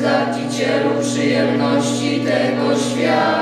zgardzicielu przyjemności tego świata,